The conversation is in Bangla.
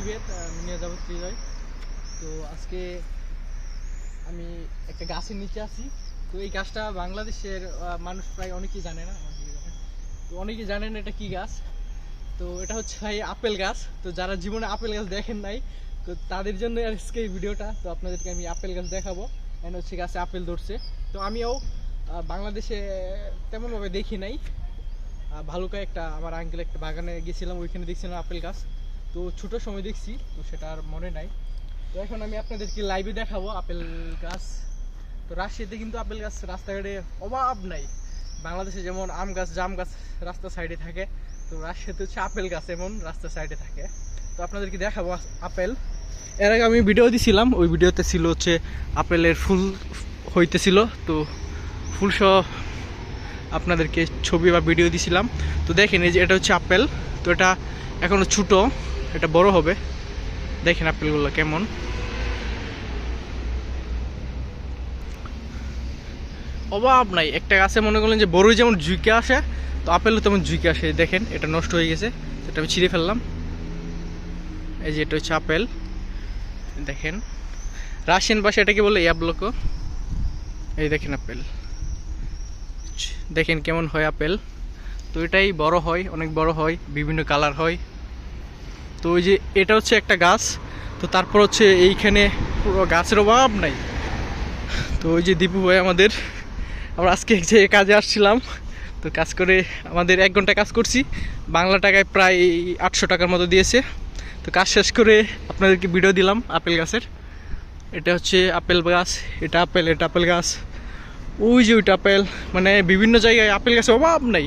প্রিভিয়েত মিনিয়া যাবত হৃদয় তো আজকে আমি একটা গাছের নিচে আছি। তো এই গাছটা বাংলাদেশের মানুষ প্রায় অনেকেই জানে না। তো অনেকেই জানেন এটা কি গাছ। তো এটা হচ্ছে আপেল গাছ। তো যারা জীবনে আপেল গাছ দেখেন নাই তো তাদের জন্য আজকে এই ভিডিওটা। তো আপনাদেরকে আমি আপেল গাছ দেখাবো। এখানে হচ্ছে গাছে আপেল ধরছে। তো আমিও বাংলাদেশে তেমনভাবে দেখি নাই। আহ, ভালুকায় একটা আমার আঙ্কেল একটা বাগানে গেছিলাম ওইখানে দেখছিলাম আপেল গাছ। তো ছোট সময় দেখছি, তো সেটা আর মনে নাই। তো এখন আমি আপনাদেরকে লাইভে দেখাবো আপেল গাছ। তো রাজশাহীতে কিন্তু আপেল গাছ রাস্তাঘাটে অভাব নাই। বাংলাদেশে যেমন আম গাছ, জাম গাছ রাস্তার সাইডে থাকে, তো রাজশাহীতে হচ্ছে আপেল গাছ এমন রাস্তার সাইডে থাকে। তো আপনাদেরকে দেখাবো আপেল। এর আগে আমি ভিডিও দিছিলাম, ওই ভিডিওতে ছিল হচ্ছে আপেলের ফুল হইতেছিল। তো ফুল সহ আপনাদেরকে ছবি বা ভিডিও দিছিলাম। তো দেখেন এই যে এটা হচ্ছে আপেল। তো এটা এখনও ছোটো। এটা বড় হবে। দেখেন আপেলগুলো কেমন। অভাব নাই। একটা গাছে মনে করলেন যে বড়ই যেমন ঝুঁকে আসে, তো আপেলও তেমন ঝুঁকে আসে। দেখেন, এটা নষ্ট হয়ে গেছে। সেটা আমি ছিঁড়ে ফেললাম। এই যে এটা হচ্ছে আপেল। দেখেন। রাশিয়ান ভাষা এটাকে বলে ইয়াবলকো। এই দেখেন আপেল। দেখেন কেমন হয় আপেল। তো এটাই বড় হয়, অনেক বড় হয়, বিভিন্ন কালার হয়। তো ওই যে এটা হচ্ছে একটা গাছ, তো তারপর হচ্ছে এইখানে পুরো গাছের অভাব নাই। তো ওই যে দীপু ভাই আমাদের, আমরা আজকে যে কাজে আসছিলাম, তো কাজ করে আমাদের এক ঘণ্টা কাজ করছি, বাংলা টাকায় প্রায় আটশো টাকার মতো দিয়েছে। তো কাজ শেষ করে আপনাদেরকে ভিডিও দিলাম আপেল গাছের। এটা হচ্ছে আপেল গাছ, এটা আপেল এটা আপেল গাছ। ওই যে ওইটা আপেল মানে বিভিন্ন জায়গায় আপেল গাছের অভাব নাই।